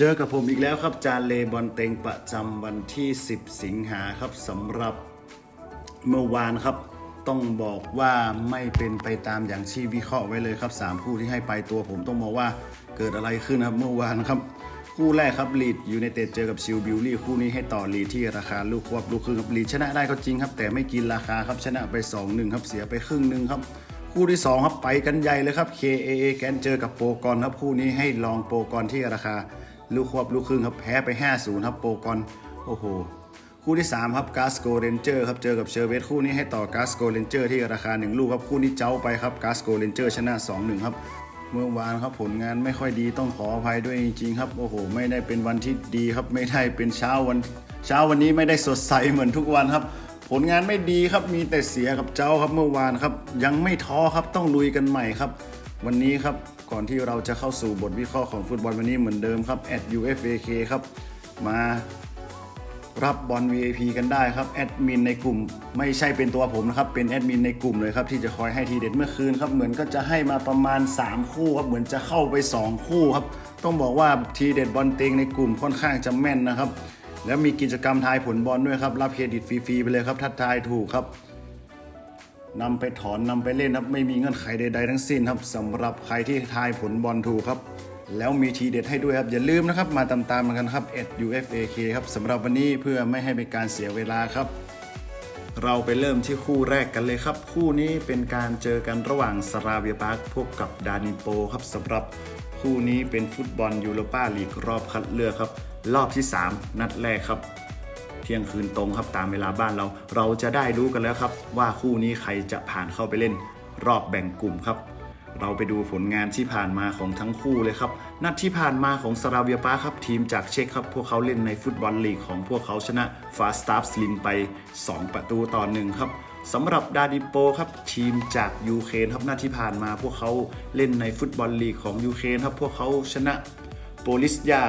เจอกับผมอีกแล้วครับ จานเลบอลเต็งประจำวันที่ 10 สิงหาครับสำหรับเมื่อวานครับ ต้องบอกว่าไม่เป็นไปตามอย่างที่วิเคราะห์ไว้เลยครับ 3 คู่ที่ให้ไปตัวผมต้องบอกว่าเกิดอะไรขึ้นครับเมื่อวานครับ คู่แรกครับลีดอยูไนเตดเจอกับชิลบิวลี่คู่นี้ให้ต่อลีดที่ราคาลูกควบลูกครึ่งครับลีดชนะได้ก็จริงครับ แต่ไม่กินราคาครับชนะไป 2-1ครับเสียไปครึ่งหนึ่งครับคู่ที่2ครับไปกันใหญ่เลยครับ KAA แกนเจอกับโปรกอนครับคู่นี้ให้ลองโปรกอนที่ราคา ลูกควบลูกครึ่งครับแพ้ไป 5-0 ครับโปรกอนโอ้โห คู่ที่ 3 ครับกาสโกเรนเจอร์ครับเจอกับเชอร์เวสคู่นี้ให้ต่อกาสโกเรนเจอร์ที่ราคา 1 ลูกครับคู่นี้เจ้าไปครับกาสโกเรนเจอร์ชนะ 2-1 ครับเมื่อวานครับผลงานไม่ค่อยดีต้องขออภัยด้วยจริงๆครับโอ้โห ไม่ได้เป็นวันที่ดีครับไม่ได้เป็นเช้าวันเช้าวันนี้ไม่ได้สดใสเหมือนทุกวันครับ ผลงานไม่ดีครับมีแต่เสียกับเจ้าครับเมื่อวานครับ ยังไม่ท้อครับต้องลุยกันใหม่ครับ วันนี้ครับ ก่อนที่เราจะเข้าสู่บทวิเคราะห์ของฟุตบอลวันนี้เหมือนเดิมครับ @ufak ครับ มารับบอล VIP กันได้ครับแอดมินในกลุ่มไม่ใช่เป็นตัวผมนะครับ เป็นแอดมินในกลุ่มเลยครับ ที่จะคอยให้ทีเด็ดเมื่อคืนครับ เหมือนก็จะให้มาประมาณ 3 คู่ครับ เหมือนจะเข้าไป 2 คู่ครับ ต้องบอกว่าทีเด็ดบอลเต็งในกลุ่มค่อนข้างจะแม่นนะครับ แล้วมีกิจกรรมทายผลบอลด้วยครับรับเครดิตฟรีๆไปเลยครับถ้าทายถูกครับ นำไปถอนนำไปเล่นครับไม่มีเงื่อนไขใดๆทั้งสิ้นครับสำหรับใครที่ทายผลบอลถูกครับ แล้วมีทีเด็ดให้ด้วยครับ อย่าลืมนะครับ มาตามๆกันครับ @ufak ครับสำหรับวันนี้เพื่อไม่ให้เป็นการเสียเวลาครับ เราไปเริ่มที่คู่แรกกันเลยครับ คู่นี้เป็นการเจอกันระหว่างสราเวียปาร์คพบกับดานิโปครับสำหรับคู่นี้เป็นฟุตบอลยูโรปาลีกรอบคัดเลือกครับ รอบที่ 3 นัดแรกครับ ที่ยงคืนตรงครับตามเวลาบ้านเรา เราจะได้รู้กันแล้วครับ ว่าคู่นี้ใครจะผ่านเข้าไปเล่น รอบแบ่งกลุ่มครับ เราไปดูผลงานที่ผ่านมาของทั้งคู่เลยครับ นัดที่ผ่านมาของสราเวียปาครับทีมจากเช็กครับ พวกเขาเล่นในฟุตบอลลีกของพวกเขาชนะฟาสตาร์สลิมไป 2 ประตูต่อหนึ่งครับสำหรับดาดิโปครับทีมจากยูเครนครับนัดที่ผ่านมา พวกเขาเล่นในฟุตบอลลีกของยูเครนครับพวกเขาชนะโปลิสยา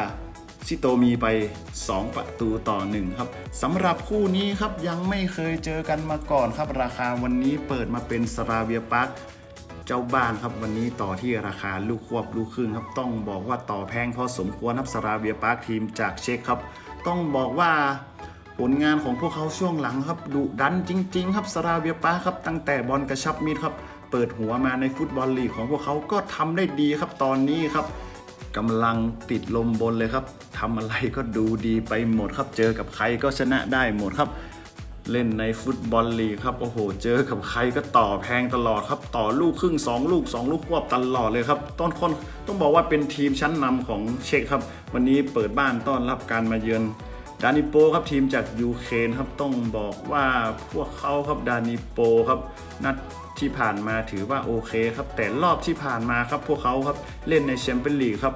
ซิโตมีไป 2 ประตูต่อ 1 ครับสำหรับคู่นี้ครับยังไม่เคยเจอกันมาก่อนครับ ราคาวันนี้เปิดมาเป็นสราเวียปาร์คเจ้าบ้านครับวันนี้ต่อที่ราคาลูกควบลูกครึ่งครับ ต้องบอกว่าต่อแพงพอสมควรครับสราเวียปาร์คทีมจากเช็กครับ ต้องบอกว่าผลงานของพวกเขาช่วงหลังครับดุดันจริง ๆ ครับสราเวียปาร์คครับ ตั้งแต่บอลกระชับมิดครับ เปิดหัวมาในฟุตบอลลีกของพวกเขาก็ทำได้ดีครับตอนนี้ครับ กำลังติดลมบนเลยครับทำอะไรก็ดูดีไปหมดครับ เจอกับใครก็ชนะได้หมดครับ เล่นในฟุตบอลลีกครับโอ้โห เจอกับใครก็ต่อแพงตลอดครับ ต่อลูกครึ่ง 2 ลูก 2 ลูกควบตลอดเลยครับต้นคนต้องบอกว่าเป็นทีมชั้นนำของเช็คครับ วันนี้เปิดบ้านต้อนรับการมาเยือน ดานิโปครับทีมจากยูเครนครับต้องบอกว่าพวกเขาครับดานิโปครับนัดที่ผ่านมาถือว่าโอเคครับ แต่รอบที่ผ่านมาครับพวกเขาครับเล่นในแชมเปี้ยนลีกครับ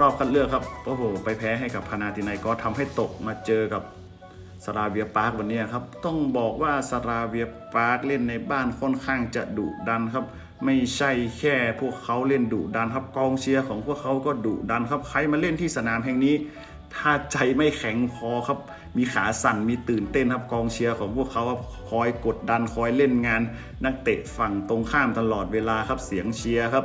รอบคัดเลือกครับโอ้โหไปแพ้ให้กับพานาตินายก็ทำให้ตกมาเจอกับสราเวียปาร์ควันนี้ครับต้องบอกว่าสราเวียปาร์คเล่นในบ้านค่อนข้างจะดุดันครับ ไม่ใช่แค่พวกเขาเล่นดุดันครับกองเชียร์ของพวกเขาก็ดุดันครับใครมาเล่นที่สนามแห่งนี้ ถ้าใจไม่แข็งพอครับ มีขาสั่นมีตื่นเต้นครับกองเชียร์ของพวกเขาครับคอยกดดันคอยเล่นงาน นักเตะฝั่งตรงข้ามตลอดเวลาครับเสียงเชียร์ครับ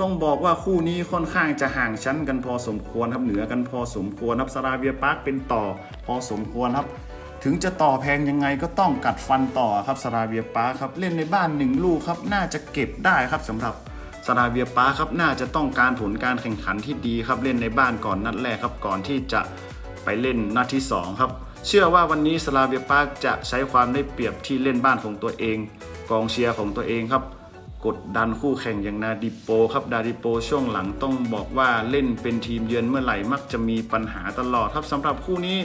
ต้องบอกว่าคู่นี้ค่อนข้างจะห่างชั้นกันพอสมควรครับเหนือกันพอสมควรครับสราเวียปาร์คเป็นต่อพอสมควรครับถึงจะต่อแพงยังไงก็ต้องกัดฟันต่อครับสราเวียปาร์คครับ เล่นในบ้านหนึ่งลูกครับ น่าจะเก็บได้ครับสำหรับ สราเวียปาครับน่าจะต้องการผลการแข่งขันที่ดีครับเล่นในบ้านก่อนนัดแรกครับก่อนที่จะไปเล่นนัดที่สองครับ เชื่อว่าวันนี้สลาเวียปาจะใช้ความได้เปรียบที่เล่นบ้านของตัวเอง กองเชียร์ของตัวเองครับ กดดันคู่แข่งอย่างนาดิโปครับดาดิโปช่วงหลังต้องบอกว่าเล่นเป็นทีมเยือนเมื่อไหร่มักจะมีปัญหาตลอดครับสำหรับคู่นี้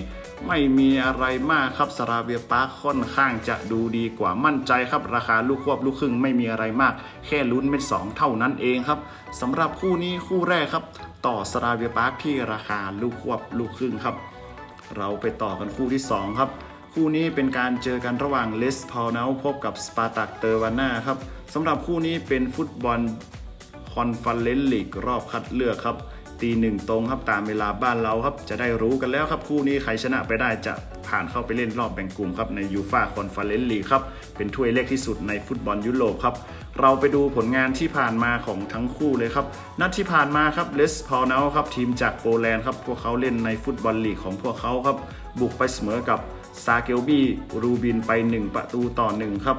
ไม่มีอะไรมากครับสราเบียปาร์คค่อนข้างจะดูดีกว่ามั่นใจครับ ราคาลูกควบลูกครึ่งไม่มีอะไรมาก แค่ลุ้นเม็ดสองเท่านั้นเองครับสำหรับคู่นี้คู่แรกครับ ต่อสราเบียปาร์คที่ราคาลูกควบลูกครึ่งครับ เราไปต่อกันคู่ที่ 2 ครับ คู่นี้เป็นการเจอกันระหว่างเลสพาวเนลพบกับสปาร์ตักเตอร์วาน่าครับ สำหรับคู่นี้เป็นฟุตบอลคอนเฟอเรนซ์ลีกรอบคัดเลือกครับ ตีหนึ่งตรงครับตามเวลาบ้านเราครับ จะได้รู้กันแล้วครับคู่นี้ใครชนะไปได้จะผ่านเข้าไปเล่นรอบแบ่งกลุ่มครับในยูฟาคอนเฟอเรนซ์ลีกครับ เป็นถ้วยเล็กที่สุดในฟุตบอลยุโรปครับ เราไปดูผลงานที่ผ่านมาของทั้งคู่เลยครับ นัดที่ผ่านมาครับเลสพอลเนาครับทีมจากโปแลนด์ครับ พวกเขาเล่นในฟุตบอลลีกของพวกเขาครับ บุกไปเสมอกับซาเกลบีรูบินไป 1 ประตูต่อ1ครับ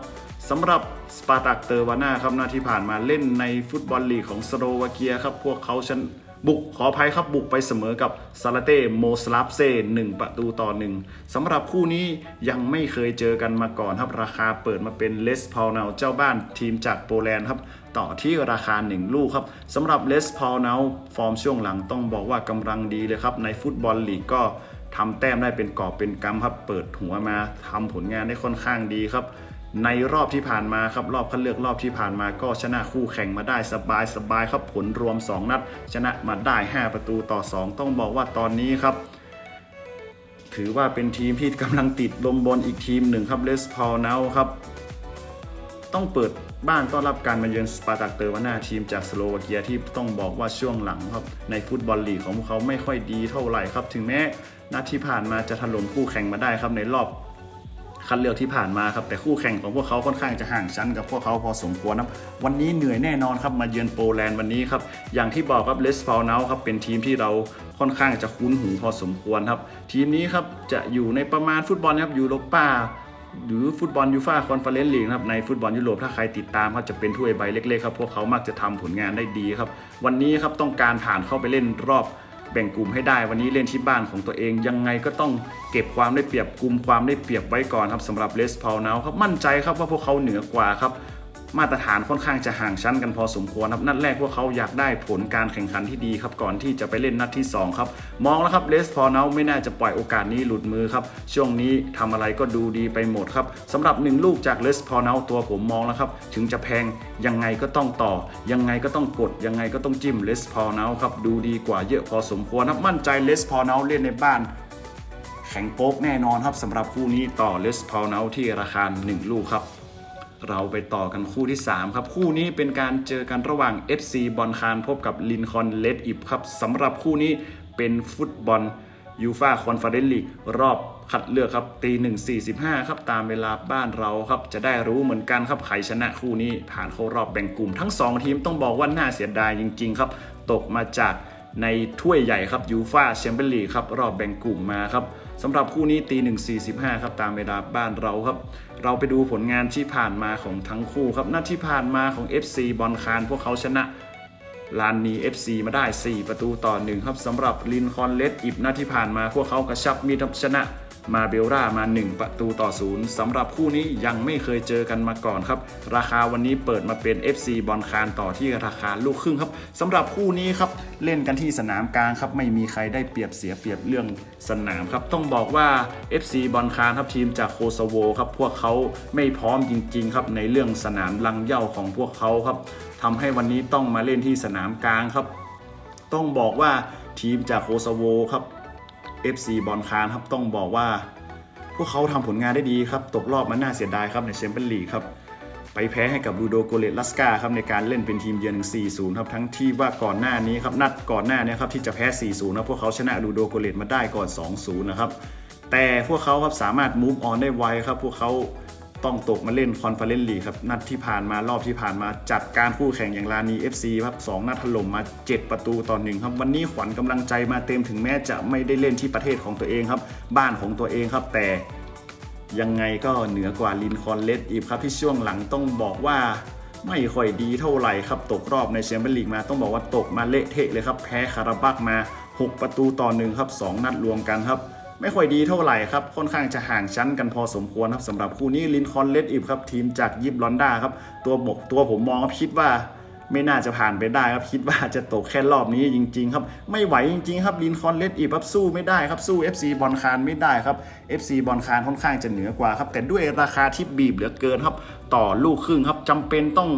สำหรับสปาร์ตักเตอร์วาน่าครับนัดที่ผ่านมาเล่นในฟุตบอลลีกของสโลวาเกียครับ พวกเขาชนะบุกขออภัยครับบุกไปเสมอกับซาลาเต้โมสลาฟเซ่1ประตูต่อ1สำหรับคู่นี้ยังไม่เคยเจอกันมาก่อนครับ ราคาเปิดมาเป็นเลสพอลเนาเจ้าบ้านทีมจากโปแลนด์ครับ ต่อที่ราคา 1 ลูกครับสำหรับเลสพอลเนาฟอร์มช่วงหลังต้องบอกว่ากำลังดีเลยครับ ในฟุตบอลลีกก็ทำแต้มได้เป็นกอบเป็นกำครับ เปิดหัวมาทำผลงานได้ค่อนข้างดีครับ ในรอบที่ผ่านมาครับรอบคัดเลือกรอบที่ผ่านมาก็ชนะคู่แข่งมาได้สบายสบายครับผลรวม 2 นัด ชนะมาได้ 5 ประตูต่อ 2 ต้องบอกว่าตอนนี้ครับ ถือว่าเป็นทีมที่กำลังติดลมบนอีกทีมหนึ่งครับเลสพอลเนาครับ ต้องเปิดบ้านต้อนรับการมาเยือนสปาร์ตักเตอร์วานาทีมจากสโลวาเกียที่ต้องบอกว่าช่วงหลังครับ ในฟุตบอลลีกของพวกเขาไม่ค่อยดีเท่าไหร่ครับ ถึงแม้นัดที่ผ่านมาจะถล่มคู่แข่งมาได้ครับในรอบ คัดเลือกที่ผ่านมาครับแต่คู่แข่งของพวกเขาค่อนข้างจะห่างชั้นกับพวกเขาพอสมควรครับวันนี้เหนื่อยแน่นอนครับมาเยือนโปแลนด์วันนี้ครับอย่างที่บอกครับเลสพาลเนาครับเป็นทีมที่เราค่อนข้างจะคุ้นหูพอสมควรครับ ทีมนี้ครับจะอยู่ในประมาณฟุตบอลครับยูโรป้าหรือฟุตบอลยูฟ่าคอนเฟอเรนซ์ลีกครับในฟุตบอลยุโรปถ้าใครติดตามครับจะเป็นถ้วยใบเล็กๆครับพวกเขามักจะทำผลงานได้ดีครับ วันนี้ครับต้องการผ่านเข้าไปเล่นรอบ แบ่งกลุ่มให้ได้วันนี้เล่นที่บ้านของตัวเอง ยังไงก็ต้องเก็บความได้เปรียบกลุ่มความได้เปรียบไว้ก่อนครับสำหรับเลสพาวนาครับมั่นใจครับว่าพวกเขาเหนือกว่าครับ มาตรฐานค่อนข้างจะห่างชั้นกันพอสมควรครับนัดแรกพวกเขาอยากได้ผลการแข่งขันที่ดีครับก่อนที่จะไปเล่นนัดที่สองครับ มองแล้วครับเลสพอนาไม่น่าจะปล่อยโอกาสนี้หลุดมือครับ ช่วงนี้ทำอะไรก็ดูดีไปหมดครับสำหรับหนึ่งลูกจากเลสพอนาตัวผมมองแล้วครับ ถึงจะแพงยังไงก็ต้องต่อ ยังไงก็ต้องกด ยังไงก็ต้องจิ้มเลสพอนาครับดูดีกว่าเยอะพอสมควรครับมั่นใจเลสพอนาเล่นในบ้านแข็งโป๊กแน่นอนครับสำหรับคู่นี้ต่อเลสพอลเนาที่ราคา 1 ลูกครับ เราไปต่อกันคู่ที่ 3 ครับ คู่นี้เป็นการเจอกันระหว่าง FC บอลคารพบกับลินคอนเลดอิบครับสำหรับคู่นี้เป็นฟุตบอลยูฟาคอนเฟอเรนซ์ลีกรอบคัดเลือกครับตีหนึ่งสี่สิบห้าครับตามเวลาบ้านเราครับ จะได้รู้เหมือนกันครับใครชนะคู่นี้ ผ่านเข้ารอบแบ่งกลุ่ม ทั้ง 2 ทีมต้องบอกว่าน่าเสียดายจริง ๆ ครับ ตกมาจากในถ้วยใหญ่ครับยูฟาแชมเปี้ยนลีกครับรอบแบ่งกลุ่มมาครับ สำหรับคู่นี้ตีหนึ่งสี่สิบห้าครับตามเวลาบ้านเราครับ เราไปดูผลงานที่ผ่านมาของทั้งคู่ครับนัดที่ผ่านมาของ FC บอลคารพวกเขาชนะลานนี FC มาได้ 4 ประตูต่อ1ครับสำหรับลินคอนเลสอิบนัดที่ผ่านมาพวกเขากระชับมีดชนะ มาเบลรามา 1 ประตูต่อ0สำหรับคู่นี้ยังไม่เคยเจอกันมาก่อนครับ ราคาวันนี้เปิดมาเป็น FC บอลคารต่อที่ราคาลูกครึ่งครับสำหรับคู่นี้ครับเล่นกันที่สนามกลางครับไม่มีใครได้เปรียบเสียเปรียบเรื่องสนามครับต้องบอกว่า FC บอลคารครับทีมจากโคโซโวครับพวกเขาไม่พร้อมจริงๆครับในเรื่องสนามลังเหย่าของพวกเขาครับทำให้วันนี้ต้องมาเล่นที่สนามกลางครับ ต้องบอกว่าทีมจากโคโซโวครับ FC บอลคารครับต้องบอกว่า พวกเขาทำผลงานได้ดีครับ ตกรอบมันน่าเสียดายครับในแชมเปี้ยนลีกครับ ไปแพ้ให้กับลูโดโกเลตลัสกาครับในการเล่นเป็นทีมเยือน 4-0 ครับ ทั้งที่ว่าก่อนหน้านี้ครับนัดก่อนหน้านี้ครับที่จะแพ้ 4-0 นะพวกเขาชนะลูโดโกเลตมาได้ก่อน 2-0 นะครับแต่พวกเขาครับสามารถมูฟออนได้ไวครับพวกเขา ต้องตกมาเล่นคอนเฟอเรนซ์ลีกครับ นัดที่ผ่านมารอบที่ผ่านมาจัดการคู่แข่งอย่างลานี FC ครับสองนัดถล่มมา 7 ประตูต่อหนึ่งครับวันนี้ขวัญกำลังใจมาเต็มถึงแม้จะไม่ได้เล่นที่ประเทศของตัวเองครับ บ้านของตัวเองครับแต่ยังไงก็เหนือกว่าลินคอนเลดอีฟครับที่ช่วงหลังต้องบอกว่าไม่ค่อยดีเท่าไหร่ครับ ตกรอบในแชมเปี้ยนลีกมาต้องบอกว่าตกมาเละเทะเลยครับ แพ้คาราบักมา 6 ประตูต่อหนึ่งครับ 2 นัดรวมกันครับ ไม่ค่อยดีเท่าไหร่ครับ ค่อนข้างจะห่างชั้นกันพอสมควรครับสำหรับคู่นี้ลินคอนเลดอีฟครับทีมจากยิปลอนดาครับตัวบกตัวผมมองครับคิดว่าไม่น่าจะผ่านไปได้ครับคิดว่าจะตกแค่รอบนี้จริง ๆ ครับ ไม่ไหวจริง ๆ ครับลินคอนเลดอีครับสู้ไม่ได้ครับสู้ FC บอลคารไม่ได้ครับ FC บอลคารค่อนข้างจะเหนือกว่าครับแต่ด้วยราคาที่บีบเหลือเกินครับ ต่อลูกครึ่งครับจำเป็นต้อง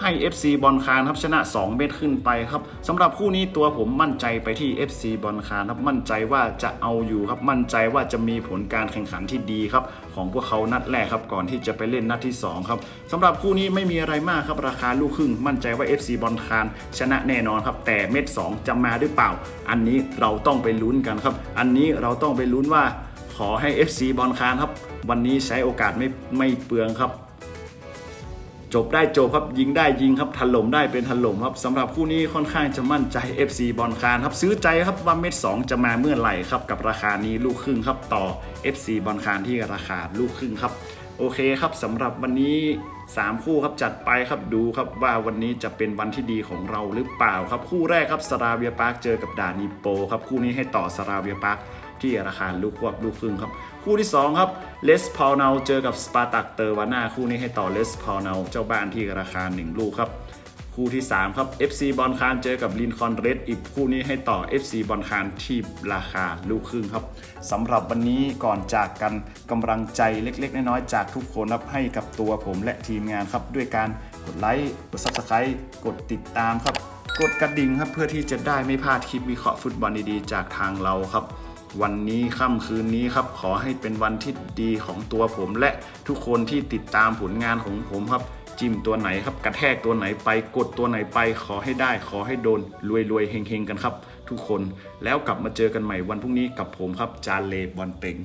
ให้ FC บอลคานครับชนะ 2 เม็ดขึ้นไปครับสำหรับคู่นี้ตัวผมมั่นใจไปที่ FC บอลคานครับมั่นใจว่าจะเอาอยู่ครับมั่นใจว่าจะมีผลการแข่งขันที่ดีครับของพวกเขานัดแรกครับก่อนที่จะไปเล่นนัดที่สองครับสำหรับคู่นี้ไม่มีอะไรมากครับราคาลูกครึ่ง มั่นใจว่า FC บอลคานชนะแน่นอนครับแต่เม็ด2จะมาหรือเปล่า อันนี้เราต้องไปลุ้นกันครับอันนี้เราต้องไปลุ้นว่าขอให้ FC บอลคานครับวันนี้ใช้โอกาสไม่ไม่เปลืองครับ จบได้จบครับยิงได้ยิงครับถล่มได้เป็นถล่มครับสำหรับคู่นี้ค่อนข้างจะมั่นใจ FC บอลคานครับซื้อใจครับว่าเม็ด2จะมาเมื่อไหร่ครับ กับราคานี้ลูกครึ่งครับต่อ FC บอลคานที่ราคาลูกครึ่งครับโอเคครับสำหรับวันนี้ 3 คู่ครับจัดไปครับดูครับว่าวันนี้จะเป็นวันที่ดีของเราหรือเปล่าครับ คู่แรกครับสราเวียปาร์คเจอกับดานิโปครับคู่นี้ให้ต่อสราเวียปาร์ค ที่ราคาลูกควบลูกครึ่งครับ คู่ที่ 2 ครับเลสพาวเนาเจอกับสปาร์ตักเตอร์วาน่าคู่นี้ให้ต่อเลสพาวเนาเจ้าบ้านที่ราคา 1 ลูกครับ คู่ที่ 3 ครับ FC บอลคานเจอกับลินคอนเรดอีกคู่นี้ให้ต่อ FC บอลคานที่ราคาลูกครึ่งครับสำหรับวันนี้ก่อนจากกันกำลังใจเล็กๆ น้อยๆจากทุกคนครับให้กับตัวผมและทีมงานครับด้วยการกดไลค์กด Subscribe กดติดตามครับกดกระดิ่งครับเพื่อที่จะได้ไม่พลาดคลิปวิเคราะห์ฟุตบอลดีๆ จากทางเราครับ วันนี้ค่ำคืนนี้ครับ ขอให้เป็นวันที่ดีของตัวผม และทุกคนที่ติดตามผลงานของผมครับ จิ้มตัวไหนครับ กระแทกตัวไหนไปกดตัวไหนไป ขอให้ได้ ขอให้โดนรวยรวยๆเฮงๆกันครับ ทุกคนแล้วกลับมาเจอกันใหม่วันพรุ่งนี้กับผมครับจานเลบอลเต็ง